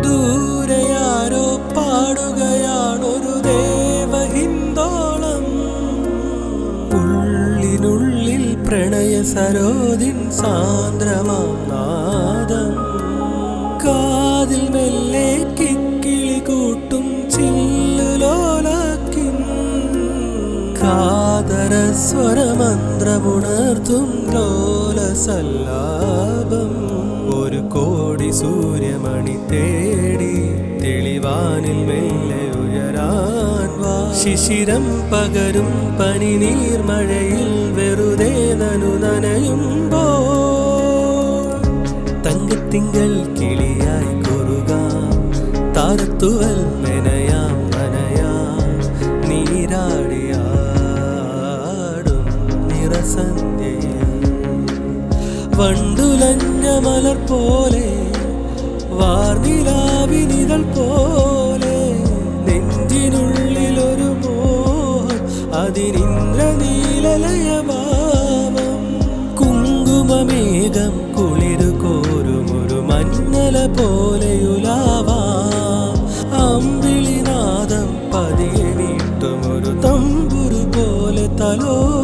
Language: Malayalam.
ദൂരെയാരോ പാടുകയാണൊരു ദേവഹിന്ദോളം ഉള്ളിനുള്ളിൽ പ്രണയ സരോദിൻ സാന്ദ്രമാം നാദം. കാതിൽ മെല്ലെ കിക്കിളി കൂട്ടും ചില്ലുലോലാക്കിൻ. കാതര സ്വരമന്ത്രമുണർത്തും ലോലസല്ലാപം. സൂര്യമണി തേടി തെളിവാനിൽ മെല്ലെ ഉയരാൻ വാ. ശിശിരം പകരും പനി നീർമഴയിൽ വെറുതെ നനു നനയുമ്പോ തങ്കത്തിങ്കൾ കിളിയായി കൊറുക. താരത്തുവൽ മെനയാം മനയാം. നീരാടിയാടും നിറസന്ധ്യയിൽ. വണ്ടുലഞ്ഞ മലർ പോലെ വാർനിലാവിനിതൾ പോലെ നെഞ്ചിനുള്ളിലൊരു മോഹം അതിനിന്ദ്രനീലലയഭാവം. കുങ്കുമമേഘം കുളിരു കോരുമൊരു മഞ്ഞല പോലെയുലാവാം. അമ്പിളിനാദം പതിയെ നീട്ടുമൊരു തമ്പുരു പോലെ തലോ